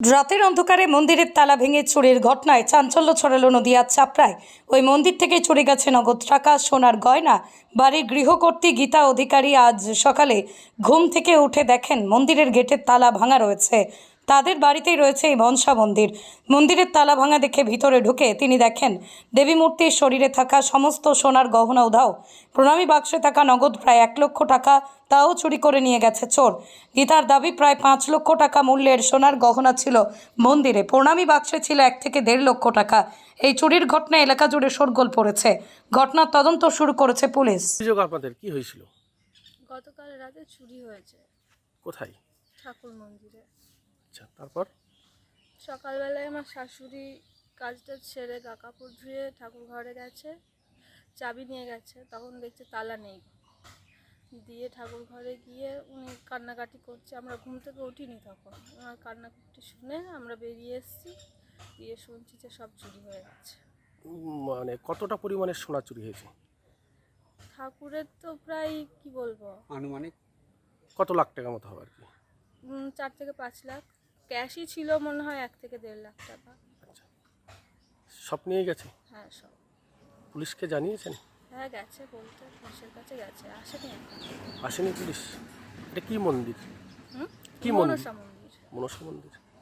রাতের অন্ধকারে মন্দিরের তালা ভেঙে চুরির ঘটনায় চাঞ্চল্য ছড়ালো নদিয়ার চাপড়ায়। ওই মন্দির থেকে চুরি গেছে নগদ টাকা, সোনার গয়না। বাড়ির গৃহকর্তী গীতা অধিকারী আজ সকালে ঘুম থেকে উঠে দেখেন মন্দিরের গেটের তালা ভাঙা রয়েছে। তাদের বাড়িতেই রয়েছে এই মনসা মন্দির। মন্দিরের তালা ভাঙা দেখে ভিতরে ঢুকে তিনি দেখেন দেবী মূর্তির শরীরে থাকা সমস্ত সোনার গহনা উধাও। প্রণামী বাক্সে থাকা নগদ প্রায় এক লক্ষ টাকা তাও চুরি করে নিয়ে গেছে চোর। গীতার দাবি প্রায় পাঁচ লক্ষ টাকা মূল্যের সোনার গহনা ছিল মন্দিরে। প্রণামী বাক্সে ছিল এক থেকে দেড় লক্ষ টাকা। এই চুরির ঘটনা এলাকা জুড়ে শোরগোল পড়েছে। ঘটনার তদন্ত শুরু করেছে পুলিশ। অভিযোগ আপনাদের কি হয়েছিল? গতকাল রাতে চুরি হয়েছে। কোথায়? ঠাকুর মন্দিরে। আচ্ছা তারপর? সকালবেলায় আমার শাশুড়ি কাজটা ছেড়ে গা কাপড় ধুয়ে ঠাকুর ঘরে গেছে চাবি নিয়ে গেছে তখন দেখছে তালা নেই। দিয়ে ঠাকুর ঘরে গিয়ে উনি কান্নাকাটি করছে আমরা ঘুম থেকে উঠিনি তখন। ওনার কান্নাকাটি শুনে আমরা বেরিয়ে এসেছি দিয়ে শুনছি যে সব চুরি হয়ে গেছে। মানে কতটা পরিমাণে সোনা চুরি হয়েছে? ঠাকুরের তো প্রায় কি বলব? আনুমানিক। কত লাখ টাকা মতো হবে আর কি? চার থেকে পাঁচ লাখ। ক্যাশই ছিল মনে হয় এক থেকে দেড় লাখ টাকা। আচ্ছা। সব নিয়ে গেছে? হ্যাঁ সব। পুলিশকে জানিয়েছেন? হ্যাঁ গেছে বলতে পুলিশের কাছে গেছে আসেনি আসেনি পুলিশ? এটা কি মন্দির? কি মনসা মন্দির। মনসা মন্দির।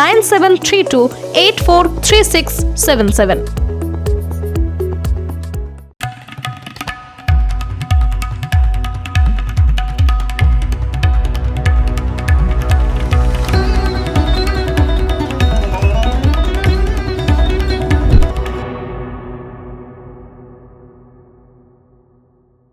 nine seven three two eight four three six seven seven